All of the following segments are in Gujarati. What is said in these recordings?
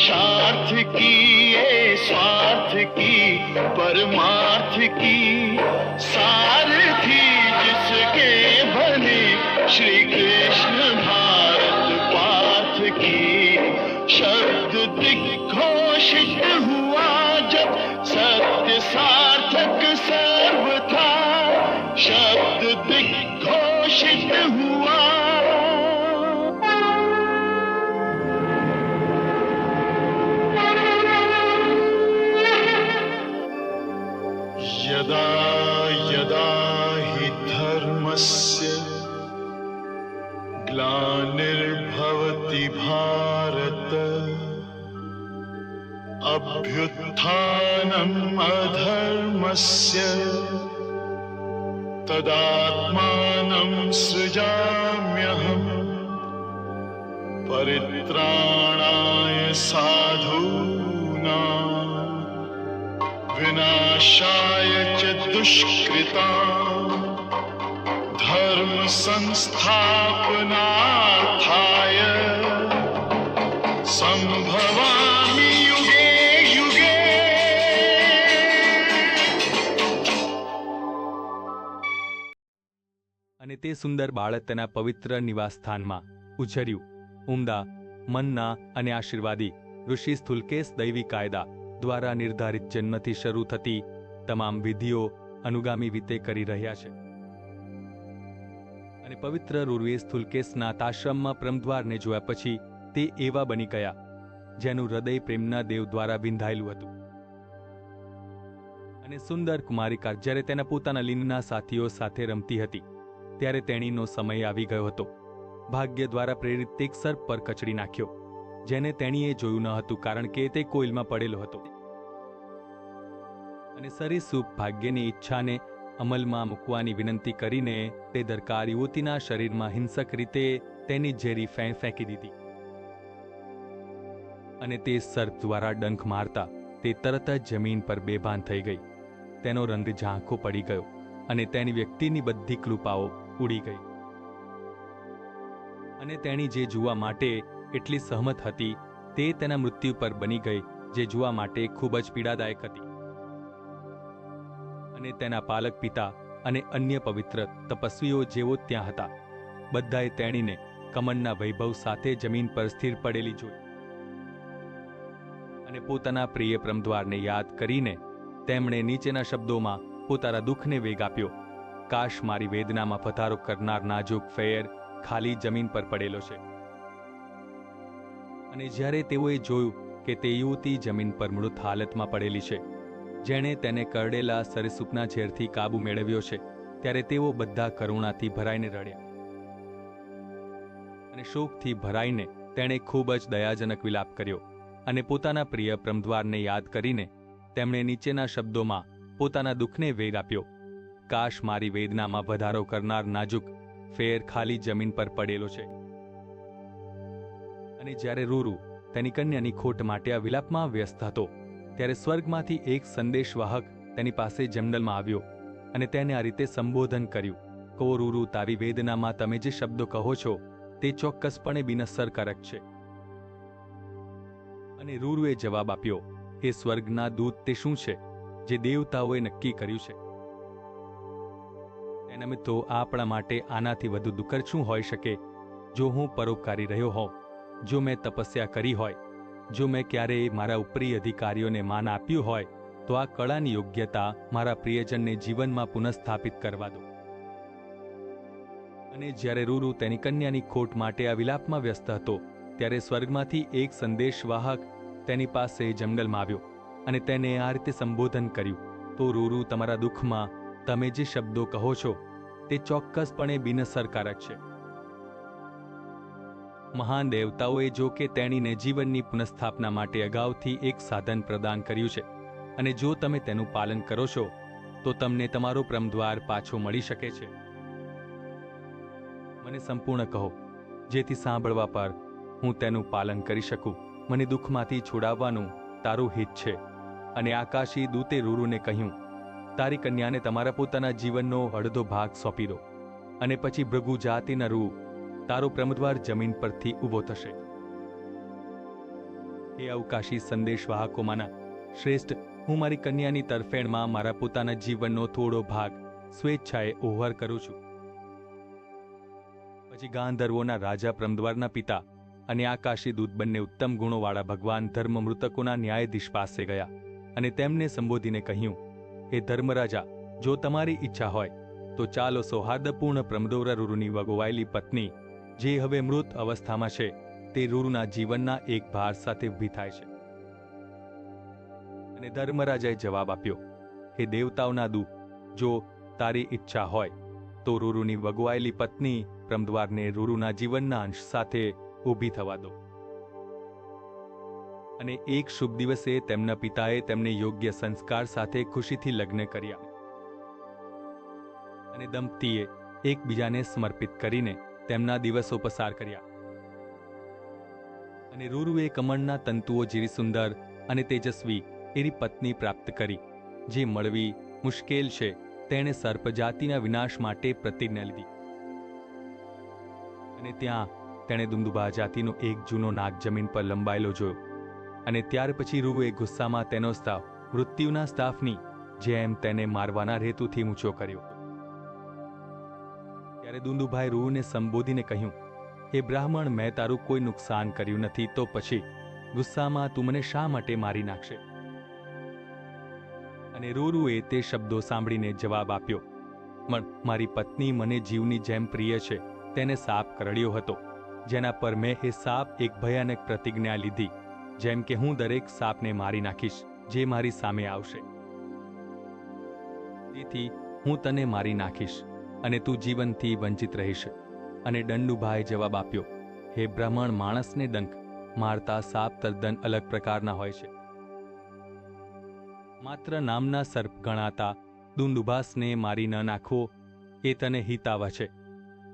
पुरुषार्थ की ये स्वार्थ की, परमार्थ की। सारथी जिसके बने श्री कृष्ण भारत पार्थ की। शब्द दिग्घोषित हुआ जब सत्य सार्थक सर्वथा अभ्युत्थानम् अधर्मस्य तदात्मानं सृजाम्यहम् परित्राणाय साधूनाम् विनाशाय च दुष्कृता धर्म અને તે સુંદર બાળક તેના પવિત્ર નિવાસસ્થાનમાં ઉછર્યું. ઉમદા, મનના અને આશીર્વાદી ઋષિ સ્થુલકેશ દૈવી કાયદા દ્વારા નિર્ધારિત જન્મથી શરૂ થતી તમામ વિધિઓ અનુગામી રીતે કરી રહ્યા છે. અને પવિત્ર રૂરવે સ્થુલકેશના તાશ્રમમાં પ્રમદ્વારને જોયા પછી તે એવા બની ગયા, જેનું હૃદય પ્રેમના દેવ દ્વારા વિંધાયેલું હતું. અને સુંદર કુમારિકા, જ્યારે તેના પોતાના લીનના સાથીઓ સાથે રમતી હતી ત્યારે તેણીનો સમય આવી ગયો હતો. ભાગ્ય દ્વારા પ્રેરિત એક સર્પ પર કચડી નાખ્યો. જેને તેણીએ જોયું ન હતું કારણ કે તે કોઈલમાં પડેલો હતો. અને સરીસૂપ ભાગ્યની ઈચ્છાને અમલમાં મૂકવાની વિનંતી કરીને તે દરકાર યુવતીના શરીરમાં હિંસક રીતે તેની ઝેરી ફેં ફેંકી દીધી. અને તે સર્પ દ્વારા ડંખ મારતા તે તરત જ જમીન પર બેભાન થઈ ગઈ. તેનો રંગ ઝાંખો પડી ગયો અને તેની વ્યક્તિની બધી કૃપાઓ ઉડી ગઈ. અને તેણી જે જોવા માટે એટલી સહમત હતી, તે તેના મૃત્યુ પર બની ગઈ, જે જોવા માટે ખૂબ જ પીડાદાયક હતી. અને તેના પાલક પિતા અને અન્ય પવિત્ર તપસ્વીઓ જેવો ત્યાં હતા, બધાએ તેણીને કમળના વૈભવ સાથે જમીન પર સ્થિર પડેલી જોઈ. અને પોતાના પ્રિય પ્રમદ્વારને યાદ કરીને તેમણે નીચેના શબ્દોમાં પોતાના દુઃખને વેગ આપ્યો. કાશ મારી વેદનામાં પધારો કરનાર નાજુક ફેર ખાલી જમીન પર પડેલો છે. અને જ્યારે તેઓએ જોયું કે તે યુવતી જમીન પર મૃત હાલતમાં પડેલી છે, જેણે તેને કરડેલા સરીસૂપના ઝેરથી કાબુ મેળવ્યો છે, ત્યારે તેઓ બધા કરુણાથી ભરાઈને રડ્યા. અને શોકથી ભરાઈને તેણે ખૂબ જ દયાજનક વિલાપ કર્યો અને પોતાના પ્રિય પ્રમદ્વારને યાદ કરીને તેમણે નીચેના શબ્દોમાં પોતાના દુઃખને વેગ આપ્યો. કાશ મારી વેદનામાં વધારો કરનાર નાજુક ફેર ખાલી જમીન પર પડેલો છે. અને જ્યારે રૂરુ તેની કન્યાની ખોટ માટે આ વિલાપમાં વ્યસ્ત હતો, ત્યારે સ્વર્ગમાંથી એક સંદેશવાહક તેની પાસે જંગલમાં આવ્યો અને તેને આ રીતે સંબોધન કર્યું કો રૂરુ, તારી વેદનામાં તમે જે શબ્દો કહો છો, તે ચોક્કસપણે બિનસરકારક છે. અને રૂરુએ જવાબ આપ્યો, હે સ્વર્ગના દૂત, તે શું છે? જે દેવતાઓએ નક્કી કર્યું છે. તેના મિત્રો આપણા માટે આનાથી વધુ દુઃખર શું હોઈ શકે? જો હું પરોપકારી રહ્યો હોઉં, જો મેં તપસ્યા કરી હોય, જો મેં ક્યારેય મારા ઉપરી અધિકારીઓને માન આપ્યું હોય, તો આ કળાની યોગ્યતા મારા પ્રિયજનને જીવનમાં પુનઃસ્થાપિત કરવા દો. અને જ્યારે રૂરુ તેની કન્યાની ખોટ માટે આ વિલાપમાં વ્યસ્ત હતો, ત્યારે સ્વર્ગમાંથી એક સંદેશવાહક તેની પાસે જંગલમાં આવ્યો અને તેને આ રીતે સંબોધન કર્યું, તો રૂરુ, તમારા દુઃખમાં તમે જે શબ્દો કહો છો તે ચોક્કસપણે બિનસરકારક છે. મહાન દેવતાઓએ જો કે તેણીને જીવનની પુનઃસ્થાપના માટે અગાઉથી એક સાધન પ્રદાન કર્યું છે અને જો તમે તેનું પાલન કરો છો, તો તમને તમારો પ્રમદ્વાર પાછો મળી શકે છે. મને સંપૂર્ણ કહો, જેથી સાંભળવા પર હું તેનું પાલન કરી શકું. મને દુઃખમાંથી છોડાવવાનું તારું હિત છે. અને આકાશી દૂતે રૂરુને કહ્યું તારી કન્યાને તમારા પોતાના જીવનનો અડધો ભાગ સોંપી દો અને પછી ભૃગુ જાતિના રૂ તારો પ્રમદ્વાર જમીન પરથી ઊભો થશે. એ અવકાશી સંદેશવાહકોમાંના, શ્રેષ્ઠ, હું મારી કન્યાની તરફેણમાં મારા પોતાના જીવનનો થોડો ભાગ સ્વેચ્છાએ ઓહર કરું છું. પછી ગાંધર્વોના રાજા પ્રમદ્વારના પિતા અને આકાશી દૂત બંને ઉત્તમ ગુણોવાળા ભગવાન ધર્મ મૃતકોના ન્યાયાધીશ પાસે ગયા અને તેમને સંબોધીને કહ્યું હે ધર્મરાજા, જો તમારી ઈચ્છા હોય, તો ચાલો સૌહાર્દપૂર્ણ પ્રમદોરા રૂરુની વગોવાયેલી પત્ની, જે હવે મૃત અવસ્થામાં છે, તે રૂરુના જીવનના એક ભાર સાથે ઊભી થાય છે. અને ધર્મરાજાએ જવાબ આપ્યો, હે દેવતાઓના દુ જો તારી ઈચ્છા હોય, તો રૂરુની વગવાયેલી પત્ની પ્રમદ્વારને રૂરુના જીવનના અંશ સાથે ઊભી થવા દો. અને એક શુભ દિવસે તેમના પિતાએ તેમને યોગ્ય સંસ્કાર સાથે ખુશીથી લગ્ન કર્યા. અને દંપતીએ એકબીજાને સમર્પિત કરીને તેમના દિવસો પસાર કર્યા. અને રૂરુએ કમળના તંતુઓ જેવી સુંદર અને તેજસ્વી એની પત્ની પ્રાપ્ત કરી, જે મળવી મુશ્કેલ છે, તેણે સર્પજાતિના વિનાશ માટે પ્રતિજ્ઞા લીધી. અને ત્યાં તેણે દુંદુબા જાતિનો એક જૂનો નાગ જમીન પર લંબાયેલો જોયો. અને ત્યાર પછી રૂએ ગુસ્સામાં તેનો સ્તાવ મૃત્યુના સ્તાફની જેમ તેને મારવાના હેતુથી ઊંચો કર્યો. ત્યારે દુંદુભાઈ રૂને સંબોધીને કહ્યું, હે બ્રાહ્મણ, મેં તારું કોઈ નુકસાન કર્યું નથી, તો પછી ગુસ્સામાં તું મને શા માટે મારી નાખશે? અને રૂરુએ તે શબ્દો સાંભળીને જવાબ આપ્યો, પણ મારી પત્ની મને જીવની જેમ પ્રિય છે, તેને સાપ કરડ્યો હતો, જેના પર મેં એ સાપ એક ભયાનક પ્રતિજ્ઞા લીધી. જેમ કે હું દરેક સાપને મારી નાખીશ, જે મારી સામે આવશે. તેથી હું તને મારી નાખીશ, અને તું જીવનથી વંચિત રહીશ. અને દંડુભાઈ જવાબ આપ્યો, હે બ્રાહ્મણ માણસને દંખ મારતા સાપ તદ્દન અલગ પ્રકારના હોય છે. માત્ર નામના સર્પ ગણાતા દુંડુભાસને મારી ન નાખવો એ તને હિતાવ છે.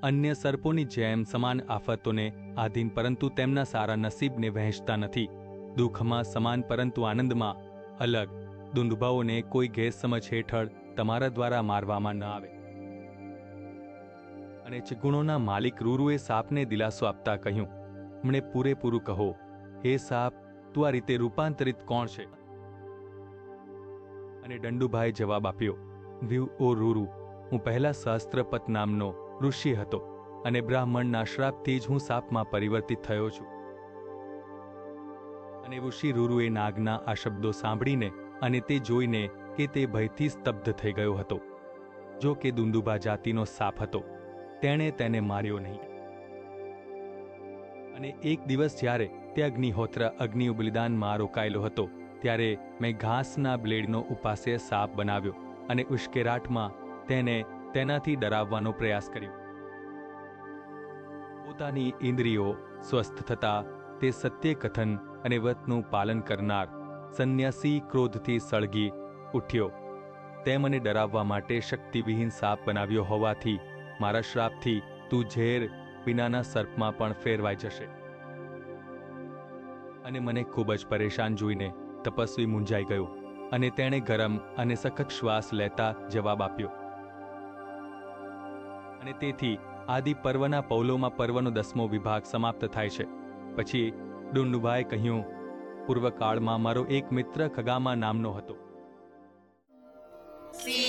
અન્ય સર્પોની જેમ સમાન આફતોને આધીન, પરંતુ તેમના સારા નસીબને વહેંચતા નથી. દુઃખમાં સમાન પરંતુ આનંદમાં અલગ. દુંદુભાઓને કોઈ ગેરસમજ હેઠળ તમારા દ્વારા મારવામાં ન આવે. અને ચિગુણોના માલિક રૂરુએ સાપને દિલાસો આપતા કહ્યું, મને પૂરેપૂરું કહો, હે સાપ, તું આ રીતે રૂપાંતરિત કોણ છે? અને દંડુભાઈ જવાબ આપ્યો વ્યુ ઓ રૂરુ, હું પહેલા સહસ્ત્રપત નામનો ઋષિ હતો અને બ્રાહ્મણના શ્રાપથી જ હું સાપમાં પરિવર્તિત થયો છું. અને ઋષિ રૂરુએ નાગના આ શબ્દો સાંભળીને અને તે જોઈને કે તે ભયથી સ્તબ્ધ થઈ ગયો હતો. જો કે દુંદુભા જાતિનો સાપ હતો, તેણે તેને માર્યો નહીં. અને એક દિવસ જ્યારે તે અગ્નિહોત્ર અગ્નિ બલિદાનમાં રોકાયેલો હતો, ત્યારે મેં ઘાસના બ્લેડનો ઉપાસે સાપ બનાવ્યો અને ઉશ્કેરાટમાં તેને તેનાથી ડરાવવાનો પ્રયાસ કર્યો. પોતાની ઇન્દ્રિયો સ્વસ્થ થતા તે સત્ય કથન અને વ્રતનું પાલન કરનાર સંન્યાસી ક્રોધથી સળગી ઉઠ્યો. તે મને ડરાવવા માટે શક્તિવિહીન સાપ બનાવ્યો હોવાથી મારા શ્રાપથી તું ઝેર વિનાના સર્પમાં પણ ફેરવાઈ જશે. અને મને ખૂબ જ પરેશાન જોઈને તપસ્વી મૂંઝાઈ ગયો અને તેણે ગરમ અને સખત શ્વાસ લેતા જવાબ આપ્યો. અને તેથી આદિ પર્વના પૌલોમાં પર્વનો દસમો વિભાગ સમાપ્ત થાય છે. પછી ડુંડુભાઈ કહ્યું પૂર્વકાળમાં મારો એક મિત્ર ખગામા નામનો હતો. સી.